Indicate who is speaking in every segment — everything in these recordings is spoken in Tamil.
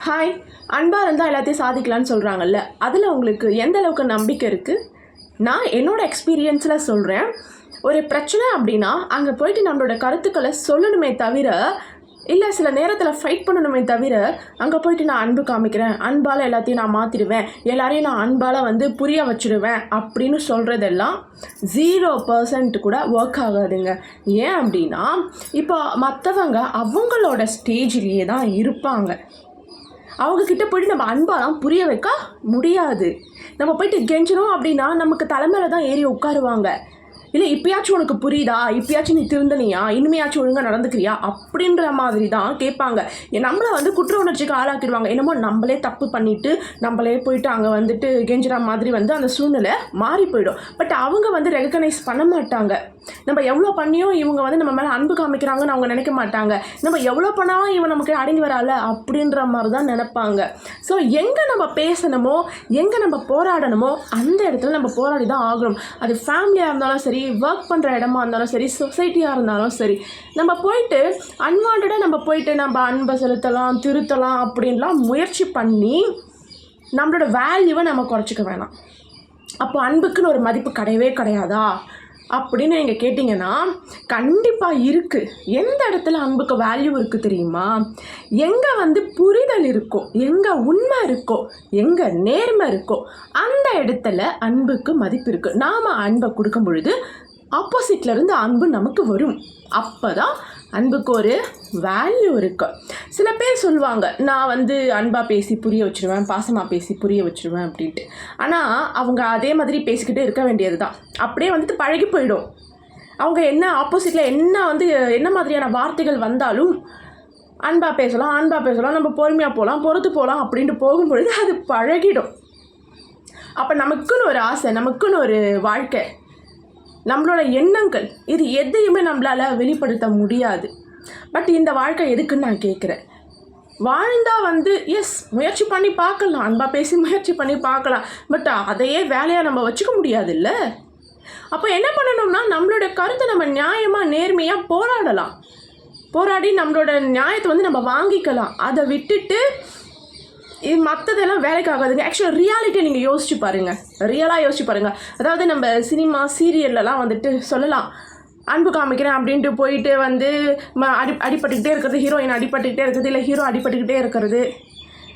Speaker 1: ஹாய் அன்பாக இருந்தால் எல்லாத்தையும் சாதிக்கலாம்னு சொல்கிறாங்கல்ல அதில் உங்களுக்கு எந்த அளவுக்கு நம்பிக்கை இருக்குது நான் என்னோட எக்ஸ்பீரியன்ஸில் சொல்கிறேன் ஒரு பிரச்சனை அப்படின்னா அங்கே போயிட்டு நம்மளோட கருத்துக்களை சொல்லணுமே தவிர இல்லை சில நேரத்தில் ஃபைட் பண்ணணுமே தவிர அங்கே போயிட்டு நான் அன்பு காமிக்கிறேன். அன்பால் எல்லாத்தையும் நான் மாற்றிடுவேன் எல்லாரையும் நான் அன்பால் வந்து புரிய வச்சுடுவேன் அப்படின்னு சொல்கிறதெல்லாம் ஜீரோ பர்சன்ட் கூட ஒர்க் ஆகாதுங்க. ஏன் அப்படின்னா இப்போ மற்றவங்க அவங்களோட ஸ்டேஜ்லேயே தான் இருப்பாங்க. அவங்க கிட்ட போயிட்டு நம்ம அன்பாலாம் புரிய வைக்க முடியாது. நம்ம போயிட்டு கெஞ்சணும் அப்படின்னா நமக்கு தலைமையில தான் ஏறி உட்காருவாங்க. இல்லை இப்பயாச்சும் உனக்கு புரியுதா? இப்பயாச்சும் நீ திருந்தனியா? இனிமையாச்சும் ஒழுங்காக நடந்துக்கிறியா? அப்படின்ற மாதிரி தான் கேட்பாங்க நம்மளை வந்து குற்ற உணர்ச்சிக்கு ஆளாக்கிடுவாங்க. என்னமோ நம்மளே தப்பு பண்ணிட்டு நம்மளே போயிட்டு அங்கே வந்துட்டு கெஞ்சுற மாதிரி வந்து அந்த சூழ்நிலை மாறி போயிடும். பட் அவங்க வந்து ரெகனைஸ் பண்ண மாட்டாங்க. நம்ம எவ்வளோ பண்ணியும் இவங்க வந்து நம்ம மேலே அன்பு காமிக்கிறாங்கன்னு அவங்க நினைக்க மாட்டாங்க. நம்ம எவ்வளோ பண்ணாலும் இவன் நமக்கு அடங்கி வரால அப்படின்ற மாதிரி தான் நினைப்பாங்க. ஸோ எங்கே நம்ம பேசணுமோ எங்கே நம்ம போராடணுமோ அந்த இடத்துல நம்ம போராடி தான் ஆகணும். அது ஃபேமிலியாக இருந்தாலும் சரி ஒர்க் பண்ணுற இடமா இருந்தாலும் சரி சொசைட்டியாக இருந்தாலும் சரி நம்ம போயிட்டு அன்வான்டாக நம்ம போயிட்டு நம்ம அன்பை செலுத்தலாம் திருத்தலாம் அப்படின்லாம் முயற்சி பண்ணி நம்மளோட வேல்யூவை நம்ம குறைச்சிக்க வேணாம். அப்போ அன்புக்குன்னு ஒரு மதிப்பு கிடையவே கிடையாதா? அப்படின்னு நீங்கள் கேட்டிங்கன்னா கண்டிப்பாக இருக்குது எந்த இடத்துல அன்புக்கு வேல்யூ இருக்குது தெரியுமா? எங்கே வந்து புரிதல் இருக்கோ எங்கே உண்மை இருக்கோ எங்கே நேர்மை இருக்கோ அந்த இடத்துல அன்புக்கு மதிப்பு இருக்குது நாம் அன்பை கொடுக்கும் பொழுது ஆப்போசிட்லேருந்து அன்பு நமக்கு வரும். அப்போ தான் அன்புக்கு ஒரு வேல்யூ இருக்குது சில பேர் சொல்லுவாங்க நான் வந்து அன்பாக பேசி புரிய வச்சுருவேன் பாசமாக பேசி புரிய வச்சுருவேன் அப்படின்ட்டு. ஆனால் அவங்க அதே மாதிரி பேசிக்கிட்டே இருக்க வேண்டியது தான் அப்படியே வந்துட்டு பழகி போயிடும். அவங்க என்ன ஆப்போசிட்டில் என்ன வந்து என்ன மாதிரியான வார்த்தைகள் வந்தாலும் அன்பாக பேசலாம் அன்பாக பேசலாம் நம்ம பொறுமையாக போகலாம் பொறுத்து போகலாம் அப்படின்ட்டு போகும்பொழுது அது பழகிடும். அப்போ நமக்குன்னு ஒரு ஆசை நமக்குன்னு ஒரு வாழ்க்கை. நம்மளோட எண்ணங்கள் இது எதையுமே நம்மளால் வெளிப்படுத்த முடியாது. பட் இந்த வாழ்க்கை எதுக்குன்னு நான் கேட்குறேன் வாழ்ந்தால் வந்து எஸ் முயற்சி பண்ணி பார்க்கலாம். அன்பாக பேசி முயற்சி பண்ணி பார்க்கலாம். பட் அதையே வேலையாக நம்ம வச்சுக்க முடியாதுல்ல? அப்போ என்ன பண்ணணும்னா நம்மளோட கருத்தை நம்ம நியாயமாக நேர்மையாக போராடலாம். போராடி நம்மளோட நியாயத்தை வந்து நம்ம வாங்கிக்கலாம். அதை விட்டுட்டு இது மற்றதெல்லாம் வேலைக்கு ஆகாதுங்க. ஆக்சுவலாக ரியாலிட்டியை நீங்கள் யோசிச்சு பாருங்கள் ரியலாக யோசிச்சு பாருங்கள் அதாவது நம்ம சினிமா சீரியல்லலாம் வந்துட்டு சொல்லலாம். அன்பு காமிக்கிறேன் அப்படின்ட்டு போயிட்டு வந்து ம அடி அடிபட்டுக்கிட்டே இருக்கிறது ஹீரோயின் அடிபட்டுக்கிட்டே இருக்கிறது இல்லை ஹீரோ அடிபட்டுக்கிட்டே இருக்கிறது.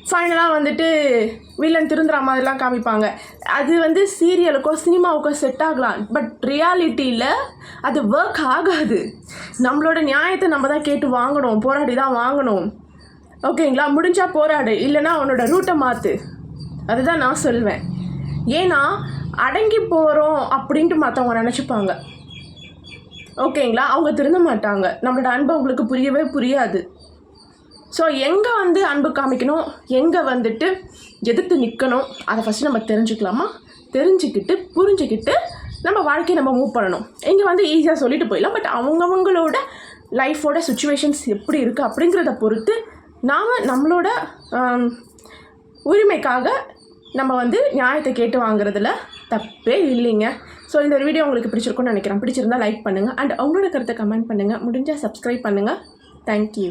Speaker 1: ஃபைனலாக வந்துட்டு வில்லன் திருந்துற மாதிரிலாம் காமிப்பாங்க. அது வந்து சீரியலுக்கோ சினிமாவுக்கோ செட் ஆகலாம். பட் ரியாலிட்டியில் அது ஒர்க் ஆகாது. நம்மளோட நியாயத்தை நம்ம தான் கேட்டு வாங்கணும். போராடி தான் வாங்கணும். ஓகேங்களா? முடிஞ்சால் போராடு. இல்லைன்னா அவனோட ரூட்டை மாற்று அதுதான் நான் சொல்வேன். ஏன்னா அடங்கி போகிறோம் அப்படின்ட்டு மற்றவங்க நினச்சிப்பாங்க. ஓகேங்களா? அவங்க திருந்த மாட்டாங்க. நம்மளோட அன்பு அவங்களுக்கு புரியவே புரியாது. ஸோ எங்கே வந்து அன்பு காமிக்கணும்? எங்கே வந்துட்டு எதிர்த்து நிற்கணும் அதை ஃபஸ்ட்டு நம்ம தெரிஞ்சுக்கலாமா? தெரிஞ்சுக்கிட்டு புரிஞ்சுக்கிட்டு நம்ம வாழ்க்கையை நம்ம மூவ் பண்ணணும். இங்கே வந்து ஈஸியாக சொல்லிட்டு போயிடலாம். பட் அவங்கவுங்களோட லைஃபோட சுச்சுவேஷன்ஸ் எப்படி இருக்குது அப்படிங்கிறத பொறுத்து நாம் நம்மளோட உரிமைக்காக நம்ம வந்து நியாயத்தை கேட்டு வாங்குறதுல தப்பே இல்லைங்க. ஸோ இந்த ஒரு வீடியோ உங்களுக்கு பிடிச்சிருக்கும்னு நினைக்கிறேன். பிடிச்சிருந்தா லைக் பண்ணுங்கள் அண்ட் அவங்களோட கருத்தை கமெண்ட் பண்ணுங்கள் முடிஞ்சால் சப்ஸ்கிரைப் பண்ணுங்கள் தேங்க்யூ